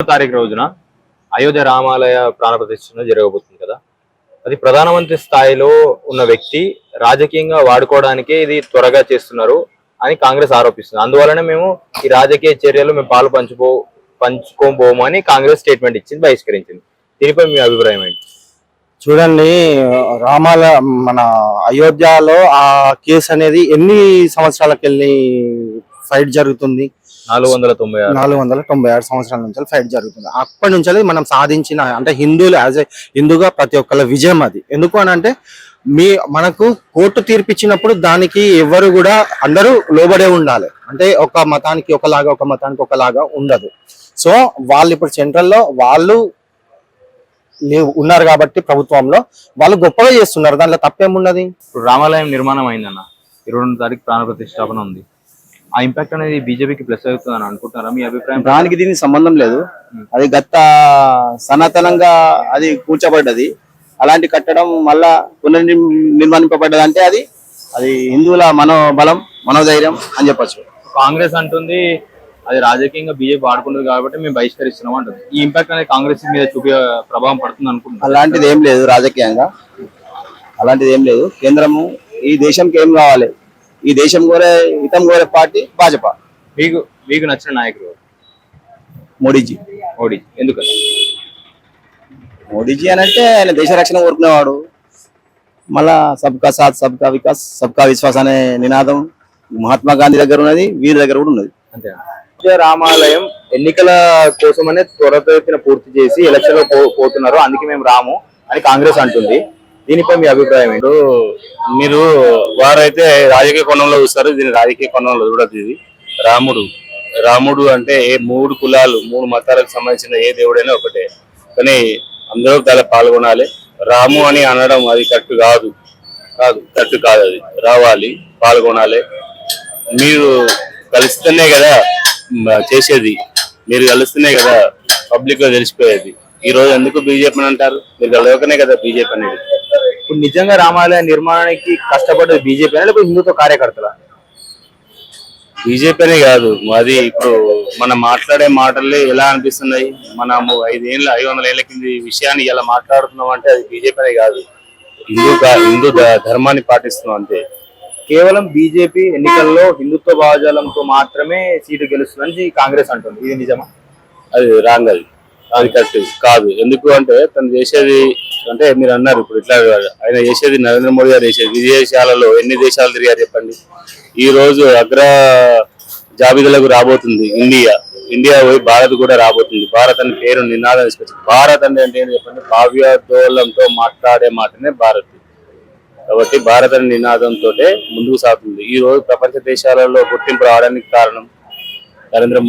తారీఖు రోజున అయోధ్య రామాలయ ప్రాణప్రతిష్ఠ జరగబోతుంది కదా. అది ప్రధానమంత్రి స్థాయిలో ఉన్న వ్యక్తి రాజకీయంగా వాడుకోవడానికే ఇది త్వరగా చేస్తున్నారు అని కాంగ్రెస్ ఆరోపిస్తుంది. అందువలన మేము ఈ రాజకీయ చర్యలు మేము పాలు పంచుకో పంచుకోబోము అని కాంగ్రెస్ స్టేట్మెంట్ ఇచ్చింది బహిష్కరించింది. దీనిపై మీ అభిప్రాయం ఏంటి? చూడండి రామాల మన అయోధ్యలో ఆ కేసు అనేది ఎన్ని సంవత్సరాలకెళ్ళి ఫైట్ జరుగుతుంది? నాలుగు వందల తొంభై ఆరు. నాలుగు వందల తొంభై ఆరు సంవత్సరాల నుంచి ఫైట్ జరుగుతుంది. అప్పటి నుంచి మనం సాధించిన అంటే హిందువులు యాజ్ ఏ హిందూగా ప్రతి ఒక్కళ్ళ విజయం అది. ఎందుకు అని అంటే మీ మనకు కోర్టు తీర్పిచ్చినప్పుడు దానికి ఎవరు కూడా అందరూ లోబడే ఉండాలి. అంటే ఒక మతానికి ఒకలాగా ఒక మతానికి ఒకలాగా ఉండదు. సో వాళ్ళు ఇప్పుడు సెంట్రల్లో వాళ్ళు ఉన్నారు కాబట్టి ప్రభుత్వంలో వాళ్ళు గొప్పగా చేస్తున్నారు. దాంట్లో తప్పేమున్నది ఇప్పుడు రామాలయం నిర్మాణం అయిందన్న. ఇరవై రెండు తారీఖు ప్రాణ ప్రతిష్టాపన ఉంది. ఆ ఇంపాక్ట్ అనేది బీజేపీకి ప్లస్ అవుతుంది అని అనుకుంటున్నారా? మీ అభిప్రాయం దానికి దీనికి సంబంధం లేదు. అది గత సనాతనంగా అది కూర్చోబడ్డది అలాంటి కట్టడం మళ్ళా పునర్నిర్మాణింపబడ్డది అంటే అది అది హిందువుల మనోబలం మనోధైర్యం అని చెప్పొచ్చు. కాంగ్రెస్ అంటుంది అది రాజకీయంగా బీజేపీ వాడుకుంటుంది కాబట్టి మేము బహిష్కరిస్తున్నాం అంటుంది. ఈ ఇంపాక్ట్ అనేది కాంగ్రెస్ మీద చూపే ప్రభావం పడుతుంది అనుకుంటున్నాను అలాంటిది ఏం లేదు రాజకీయంగా. అలాంటిది ఏం లేదు. కేంద్రము ఈ దేశంకి ఏం కావాలి? ఈ దేశం కోరే హితం కోరే పార్టీ భాజపా. మీకు మీకు నచ్చిన నాయకుడు? మోడీజీ. మోడీ ఎందుకని మోడీజీ అని అంటే ఆయన దేశ రక్షణ కోరుకునేవాడు. మళ్ళా సబ్కా సాత్ సబ్కా వికాస్ సబ్కా విశ్వాస్ అనే నినాదం మహాత్మా గాంధీ దగ్గర ఉన్నది వీరి దగ్గర కూడా ఉన్నది. అంతే. రామాలయం ఎన్నికల కోసమనే త్వరతెత్తిన పూర్తి చేసి ఎలక్షన్లో పోతున్నారు. అందుకే మేము రాము అని కాంగ్రెస్ అంటుంది. దీనిపై మీ అభిప్రాయం ఇప్పుడు మీరు వారైతే రాజకీయ కోణంలో చూస్తారు దీన్ని రాజకీయ కోణంలో చూడదు ఇది. రాముడు. రాముడు అంటే ఏ మూడు కులాలు మూడు మతాలకు సంబంధించిన ఏ దేవుడైనా ఒకటే. కానీ అందరూ దానిలో పాల్గొనాలి. రాము అని అనడం అది కరెక్ట్ కాదు. కాదు కరెక్ట్ కాదు అది. రావాలి పాల్గొనాలి. మీరు కలిస్తేనే కదా చేసేది. మీరు కలిస్తేనే కదా పబ్లిక్లో తెలిసిపోయేది. ఈ రోజు ఎందుకు బీజేపీ అని అంటారు? మీరు కలవకనే కదా బీజేపీ అనేది. ఇప్పుడు నిజంగా రామాలయ నిర్మాణానికి కష్టపడ్డది బీజేపీ లేకపోతే హిందుత్వ కార్యకర్తల? బీజేపీ అనే కాదు. అది ఇప్పుడు మనం మాట్లాడే మాటలు ఎలా అనిపిస్తున్నాయి? మనము ఐదేళ్ళ ఐదు వందల ఏళ్ళ కింద విషయాన్ని ఎలా మాట్లాడుతున్నాం అంటే అది బీజేపీ అనే కాదు. హిందూ హిందూ ధర్మాన్ని పాటిస్తున్నాం అంతే. కేవలం బీజేపీ ఎన్నికల్లో హిందుత్వ భావజాలంతో మాత్రమే సీటు గెలుస్తుందని కాంగ్రెస్ అంటుంది. ఇది నిజమా? అది రాంగ్ అది. అది కరెక్ట్ కాదు. ఎందుకు అంటే తను చేసేది అంటే మీరు అన్నారు ఇప్పుడు ఇట్లా ఆయన చేసేది నరేంద్ర మోడీ గారు చేసేది. విదేశాలలో ఎన్ని దేశాలు తిరిగారు చెప్పండి? ఈ రోజు అగ్ర జాబితాలకు రాబోతుంది ఇండియా. ఇండియా పోయి భారత్ కూడా రాబోతుంది. భారత్ అని పేరు నినాదం తీసుకొచ్చి భారత్ అంటే ఏంటి చెప్పండి? భావ్యోదోళంతో మాట్లాడే మాటనే భారత్. కాబట్టి భారత్ అనే నినాదంతో ముందుకు సాగుతుంది. ఈ రోజు ప్రపంచ దేశాలలో గుర్తింపు రావడానికి కారణం నరేంద్ర మోడీ